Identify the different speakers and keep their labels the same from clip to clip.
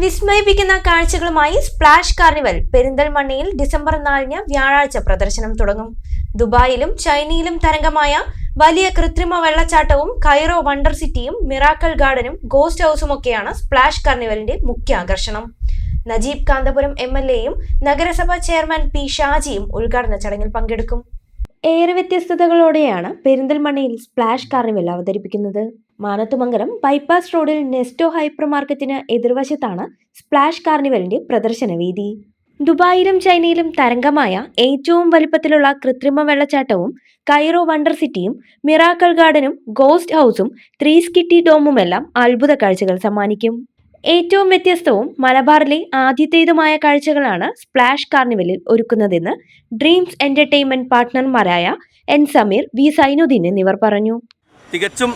Speaker 1: വിസ്മയിപ്പിക്കുന്ന കാഴ്ചകളുമായി splash carnival പെരിന്തൽമണ്ണയിൽ December നാലിന് വ്യാഴാഴ്ച പ്രദർശനം തുടങ്ങും. ദുബായിലും ചൈനയിലും തരംഗമായ വലിയ കൃത്രിമ വെള്ളച്ചാട്ടവും കൈറോ വണ്ടർ സിറ്റിയും മിറാക്കൽ ഗാർഡനും ഗോസ്റ്റ് ഹൗസും ഒക്കെയാണ് സ്പ്ലാഷ് കാർണിവലിന്റെ മുഖ്യ ആകർഷണം നജീബ് കാന്തപുരം എം എൽ എയും നഗരസഭാ ചെയർമാൻ പി ഷാജിയും ഉദ്ഘാടന ചടങ്ങിൽ പങ്കെടുക്കും. ഏറെ വ്യത്യസ്തതകളോടെയാണ് പെരിന്തൽമണ്ണയിൽ സ്പ്ലാഷ് കാർണിവൽ അവതരിപ്പിക്കുന്നത്. മാനത്തുമംഗലം ബൈപ്പാസ് റോഡിൽ നെസ്റ്റോ ഹൈപ്പർ മാർക്കറ്റിന് എതിർവശത്താണ് സ്പ്ലാഷ് കാർണിവലിന്റെ പ്രദർശനവേദി ദുബായിലും ചൈനയിലും തരംഗമായ ഏറ്റവും വലിപ്പത്തിലുള്ള കൃത്രിമ വെള്ളച്ചാട്ടവും കൈറോ വണ്ടർ സിറ്റിയും മിറാക്കൾ ഗാർഡനും ഗോസ്റ്റ് ഹൗസും ത്രീ സ്കിറ്റി ഡോമുമെല്ലാം അത്ഭുത കാഴ്ചകൾ സമ്മാനിക്കും. ഏറ്റവും വ്യത്യസ്തവും മലബാറിലെ ആദ്യത്തേതുമായ കാഴ്ചകളാണ് സ്പ്ലാഷ് കാർണിവലിൽ ഒരുക്കുന്നതെന്ന് ഡ്രീംസ് എന്റർടൈൻമെന്റ് പാർട്ട്ണർമാരായ എൻ സമീർ വി സൈനുദ്ദീൻ എന്നിവർ പറഞ്ഞു.
Speaker 2: തികച്ചും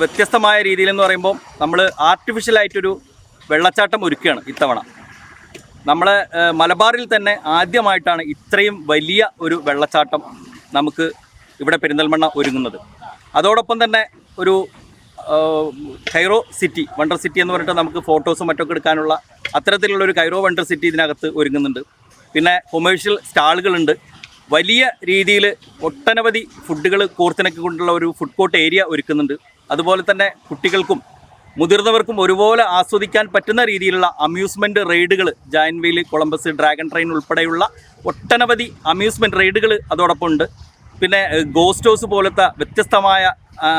Speaker 2: വ്യത്യസ്തമായ രീതിയിൽ എന്ന് പറയുമ്പോൾ നമ്മൾ ആർട്ടിഫിഷ്യലായിട്ടൊരു വെള്ളച്ചാട്ടം ഒരുക്കുകയാണ് ഇത്തവണ. നമ്മളെ മലബാറിൽ തന്നെ ആദ്യമായിട്ടാണ് ഇത്രയും വലിയ ഒരു വെള്ളച്ചാട്ടം നമുക്ക് ഇവിടെ പെരിന്തൽമണ്ണ ഒരുങ്ങുന്നത്. അതോടൊപ്പം തന്നെ ഒരു കൈറോ സിറ്റി വണ്ടർ സിറ്റി എന്ന് പറഞ്ഞിട്ട് നമുക്ക് ഫോട്ടോസും മറ്റൊക്കെ എടുക്കാനുള്ള അത്തരത്തിലുള്ള ഒരു കൈറോ വണ്ടർ സിറ്റി ഇതിനകത്ത് ഒരുങ്ങുന്നുണ്ട്. പിന്നെ കൊമേഴ്ഷ്യൽ സ്റ്റാളുകളുണ്ട്. വലിയ രീതിയിൽ ഒട്ടനവധി ഫുഡുകൾ കോർത്തിണക്കിക്കൊണ്ടുള്ള ഒരു ഫുഡ് കോർട്ട് ഏരിയ ഒരുക്കുന്നുണ്ട്. അതുപോലെ തന്നെ കുട്ടികൾക്കും മുതിർന്നവർക്കും ഒരുപോലെ ആസ്വദിക്കാൻ പറ്റുന്ന രീതിയിലുള്ള അമ്യൂസ്മെന്റ് റൈഡുകൾ ജാൻവീൽ കൊളംബസ് ഡ്രാഗൺ ട്രെയിൻ ഉൾപ്പെടെയുള്ള ഒട്ടനവധി അമ്യൂസ്മെന്റ് റൈഡുകൾ അതോടൊപ്പം ഉണ്ട്. പിന്നെ ഗോസ്റ്റ് ഹൗസ് പോലത്തെ വ്യത്യസ്തമായ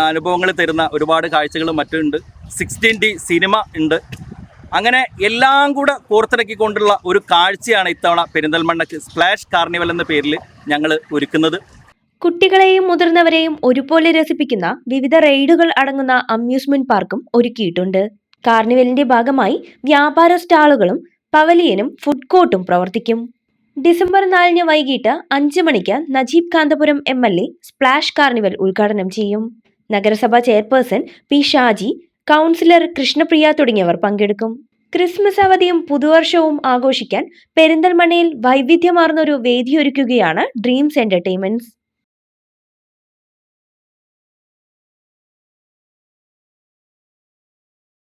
Speaker 2: അനുഭവങ്ങൾ തരുന്ന ഒരുപാട് കാഴ്ചകൾ മറ്റുണ്ട്. സിക്സ്റ്റീൻ ഡി സിനിമ ഉണ്ട്. അങ്ങനെ എല്ലാം കൂടെ കോർത്തിണക്കിക്കൊണ്ടുള്ള ഒരു കാഴ്ചയാണ് ഇത്തവണ പെരിന്തൽമണ്ണയ്ക്ക് സ്പ്ലാഷ് കാർണിവൽ എന്ന പേരിൽ ഞങ്ങൾ ഒരുക്കുന്നത്.
Speaker 1: കുട്ടികളെയും മുതിർന്നവരെയും ഒരുപോലെ രസിപ്പിക്കുന്ന വിവിധ റൈഡുകൾ അടങ്ങുന്ന അമ്യൂസ്മെന്റ് പാർക്കും ഒരുക്കിയിട്ടുണ്ട്. കാർണിവലിന്റെ ഭാഗമായി വ്യാപാര സ്റ്റാളുകളും പവലിയനും ഫുഡ് കോർട്ടും പ്രവർത്തിക്കും. ഡിസംബർ നാലിന് വൈകിട്ട് അഞ്ച് മണിക്ക് Najeeb Kanthapuram M L A splash carnival ഉദ്ഘാടനം ചെയ്യും. നഗരസഭാ chairperson P Shaji councillor Krishnapriya തുടങ്ങിയവർ പങ്കെടുക്കും. ക്രിസ്മസ് അവധിയും പുതുവർഷവും ആഘോഷിക്കാൻ പെരിന്തൽമണ്ണയിൽ വൈവിധ്യമാർന്നൊരു വേദിയൊരുക്കുകയാണ് ഡ്രീംസ് എന്റർടൈൻമെന്റ്സ്.